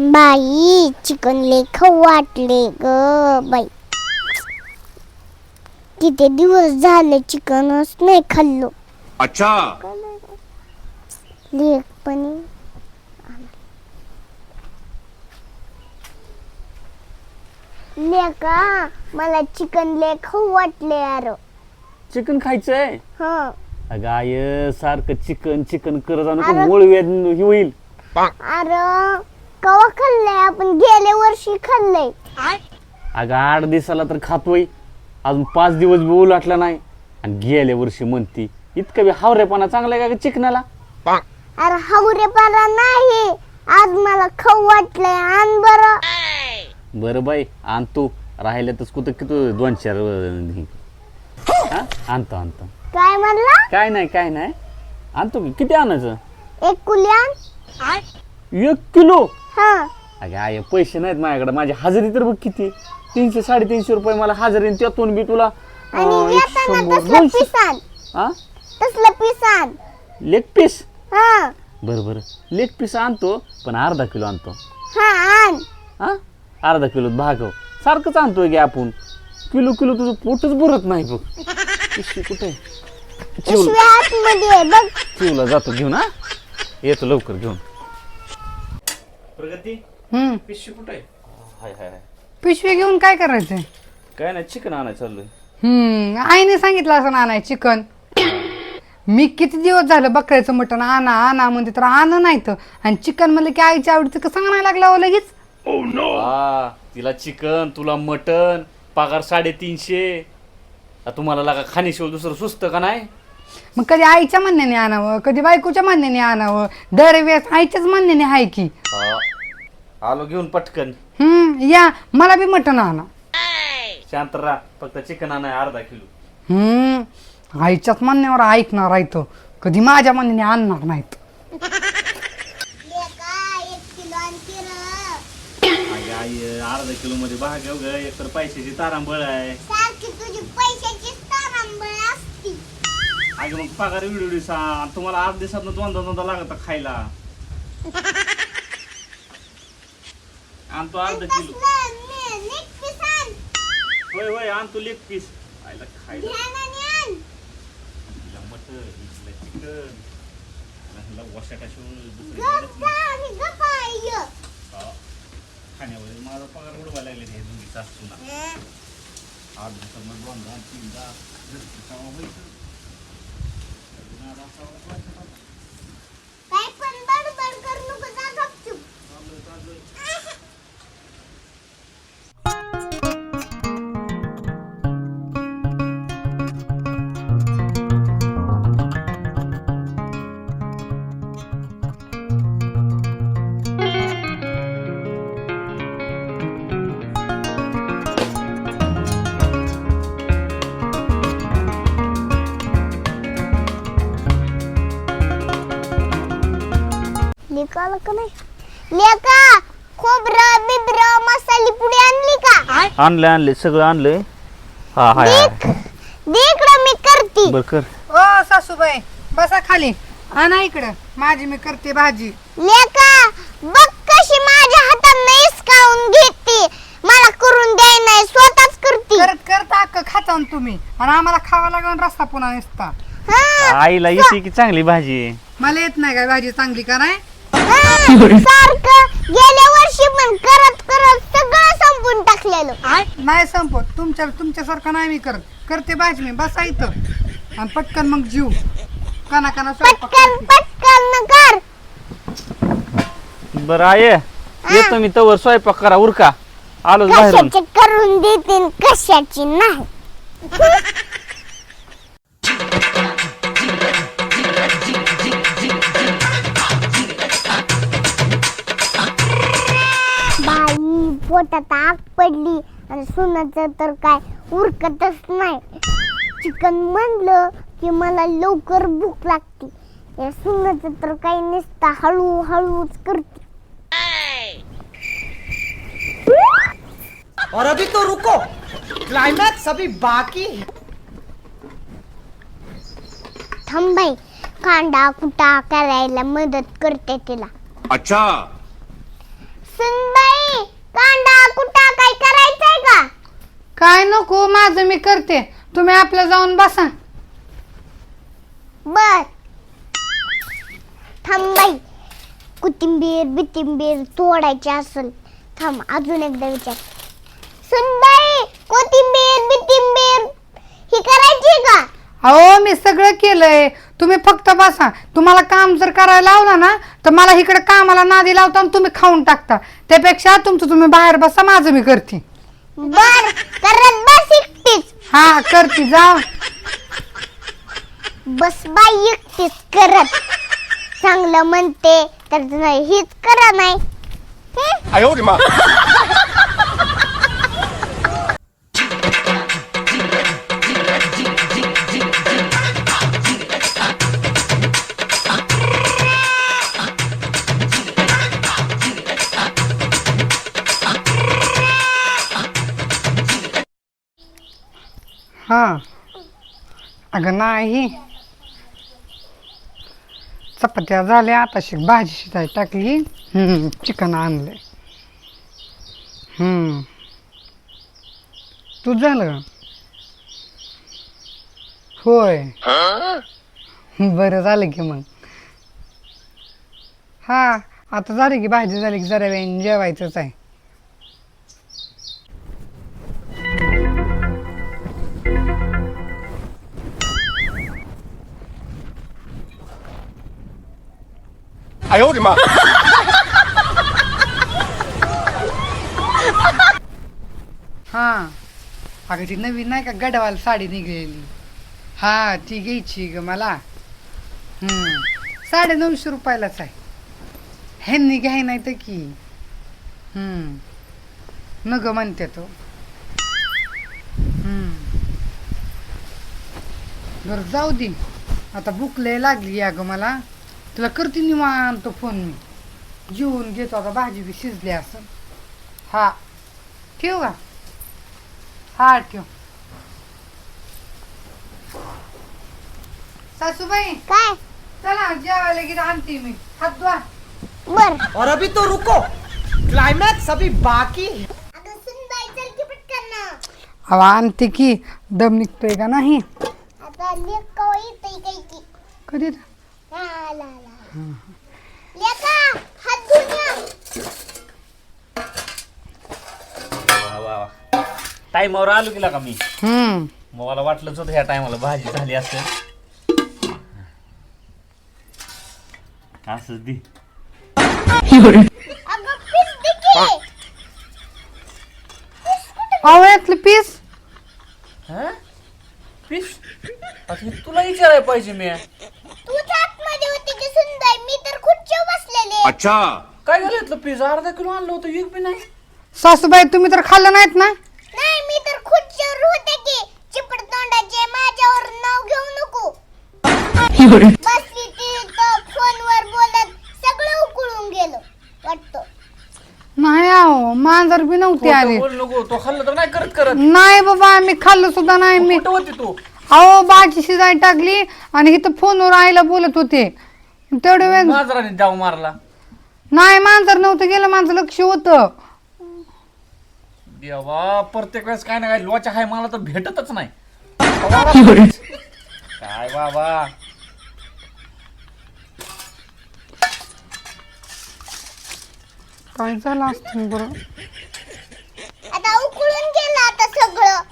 बाई चिकन लय खाऊ वाटले ग बाई किती दिवस झाले चिकनच नाही खाल्लो अच्छा लेख पण लेका मला चिकन लय खाऊ वाटले यार चिकन खायचंय हा अगं आय सारखं चिकन चिकन करत अरे- मूळ वेद हे होईल अरे कवा खाल्लंय? आपण गेल्या वर्षी खाल्लंय. अगं आठ दिवसाला तर खातोय. अजून पाच दिवस बी उलाटला नाही. आणि गेल्या वर्षी म्हणती इतकं बी हावरेपणा चांगला आहे का ग चिकनाला? अरे हावरेपाला नाही. आज मला खाऊ वाटलंय. आण बरं. बरं बाई आणतो राहिलं तर कुठं किती दोन चार अं, हे. हा? आणतो आणतो. काय म्हणला? काय नाही काय नाही. आणतो की किती आणायचं? एक कुल्यान एक किलो. हा. अगं आय पैसे नाहीत माझ्याकडे. माझी हजेरी तर बघ किती तीनशे साडेतीनशे रुपये मला हजेरी आणि त्यातून बी तुला आणि अं, एक येताना शंभर तसलं दोनशे पिसान हा? तसलं पिसान लेग पीस हा. बरं बरं. लेग पीस आणतो पण अर्धा किलो आणतो. हा आण. हा? अर्धा किलो भागव. सारखंच आणतोय की आपण. किलो किलो तुझं पोटच भरत नाही बघ. पिशवी कुठे आहे? चिवला पिशव्या आतमध्ये आहे, बघ. चिवला जातो घेऊन हा? येतो लवकर घेऊन. प्रगती हम्म. पिशवी कुठे आहे? हाय हाय हाय. पिशवी घेऊन काय करायचंय? काय नाही चिकन आणायचं चाललोय. हम्म आईने सांगितलं असं आणाय चिकन. मी किती दिवस झालं बकऱ्याचं मटण आणा आणा म्हणते तर आण नाही तर आणि चिकन म्हणलं की आईच्या आवडीचं कसं आणायला लागला हो लगेच? हा तिला चिकन तुला मटन पगार साडेतीनशे. आ, तुम्हाला लागा खाण्याशिवाय दुसरं सुस्त का नाही? मग कधी आईच्या म्हणण्याने आणावं कधी बायकोच्या म्हणण्याने आणावं? दरवेळेस आईच्याच म्हणण्याने आहे की. हा. आलो घेऊन पटकन. हम्म या मला बी मटण आणा. शांत राहा फक्त चिकन आणाय अर्धा किलो. हम्म आईच्याच म्हणण्यावर ऐकणार आहे तो. कधी माझ्या म्हणण्याने आणणार नाहीत. अगं आई अर्धा किलो मध्ये भाग ग एक तर पैशाची तारांबळ आहे. सारखी तुझी पैशाची तारांबळ असती. आज मग पगार विडी सांग तुम्हाला आठ दिवसात दोनदा दोनदा लागत खायला. आणतो अर्धा किलो. होय होय आणतो लेग पीस आयला खायला. मटर हिला मटन हिला चिकन हिला वशाटा शिवून दुसरी खाण्यावर माझा पगार उडवा लागले हे दोन्ही सासूना. आठ दिवसात मग दोनदा तीनदा. Thank you. लेकाला का नाही? लेका खोबरं बिबरं मसाली पुडी आणली का? आणले आणले सगळं आणलंय हा हाय हाय. देख दे इकडं मी करते. बर कर. ओ सासूबाई बसा खाली. आणा इकडं. माझी मी करते भाजी. लेका बघ कशी माझ्या हातानं इसकावून घेते. मला करून द्याय नाही स्वतःच करते. करत करत अक्क खाता ना तुम्ही. आणि आम्हाला खावा लागला रस्ता पुन्हा नुसता. हा, आईला येते की चांगली भाजी? आहे मला येत नाही काय भाजी चांगली का नाही? हा, सारखं गेल्या वर्षी पण करत करत सगळं संपून टाकलेलं. नाही संपत तुमच्या तुमच्यासारखं नाही मी करत. करते भाजी मी बसा इथं. आणि पटकन मग जीव. काना काना स्वयंपाक पटकन करते. पटकन न कर. बरं आहे येतो मी तवर स्वयंपाक करा उरका. आलोच बाहेरून. कशाची करून देते न कशाची नाही. पोटात आग पडली आणि सुनाचं तर काय उरकतच नाही. चिकन म्हणलं की मला लवकर भूक लागते. या सुनाचं तर काही नसतं हळू हळूच करते. और अभी तो रुको. क्लाइमैक्स अभी बाकी है. थांबाई कांदा कुटा करायला मदत करते तिला. अच्छा. कांदा कुटा काय का? काय नको माझं मी करते. तुम्ही आपलं जाऊन बसा. बर. थांब बाई. बितिंबीर बिथिंबीर तोडायची असेल. थांब अजून एकदा विचार. अहो मी सगळं केलंय तुम्ही फक्त बसा तुम्हाला काम जर करायला लावलं ना तर मला इकडे कामाला नादी लावता आणि तुम्ही खाऊन टाकता त्यापेक्षा तुमचं तुम्ही बाहेर बसा माझं मी करते बर करत बस एकटीच हा करते जा बस बाई एकटीच करत चांगलं म्हणते तर नाही हीच करा नाही हं? 哎呦我的妈！ हा. अगं नाही. चपात्या झाल्या आता शिक भाजी शिजाय टाकली. हम्म, चिकन आणलंय. हम्म. तू झालं? होय. बरं झालं की मग. हा आता झाली की भाजी झाली की जरा वेळ जेवायचंच आहे. 哎呦我的妈！ हा अगं ती नवीन नाही का गडवाल साडी निघलेली हा ती घ्यायची ग मला हम्म साडे नऊशे रुपयालाच आहे ह्यांनी घ्याय नाही तर की हम्म न ग म्हणते तो हम्म बरं जाऊ दे आता भूक लय लागली या ग मला तुला करते निवांत फोन मी. जेवून घेतो आता भाजी बी शिजली असं हा. ठेवू का? हा ठेव. सासूबाई काय? चला जेवायला गेलं आणते मी. हात धुवा. बर. और अभी तो रुको. क्लाइमैक्स अभी बाकी है. अगं सुनबाई चल की पटकन. ना अहो आणते की. दम निघतोय का नाही? आता लेक कवा येतंय काय की. कधी? हा, टाईमावर आलो गेला का मी. हम्म. मग मला वाटलंच होतं ह्या टायमाला भाजी झाली असेल. असंच दे. पीस अहो यातलं पीस हा? फिश आता हे तुला विचारायला पाहिजे मी. तूच आतमध्ये होती की सुनबाई मी तर खुर्चीवर बसलेले अच्छा. काय झालं इथलं पिझ्झा अर्धा किलो आणलं होतं एक बी नाही. सासूबाई तुम्ही तर खाल्लं नाहीत ना? नाही मी तर खुर्चीवर होते की. चिपड तोंडाचे माझ्यावर नाव घेऊ नको. बसली ती तर फोनवर बोलत सगळं उकळून गेलं वाटतं. नाही अहो मांजर बी नव्हती खोटं आली. बोल नको तो खाल्लं तर नाही करत करत. नाही बाबा आम्ही खाल्लं सुद्धा नाही मी कुठं होती तू. अहो बाजी शिजाय टाकली आणि इथं फोनवर आईला बोलत होते. तेवढे वेळ मांजराने जाऊ मारला. नाही मांजर नव्हतं गेलं माझं लक्ष होतं. देवा प्रत्येक वेळेस काय ना काय लोचा हाय मला तर भेटतच नाही. काय बाबा? काय झालं असत बरं? आता उकळून गेलं आता सगळं.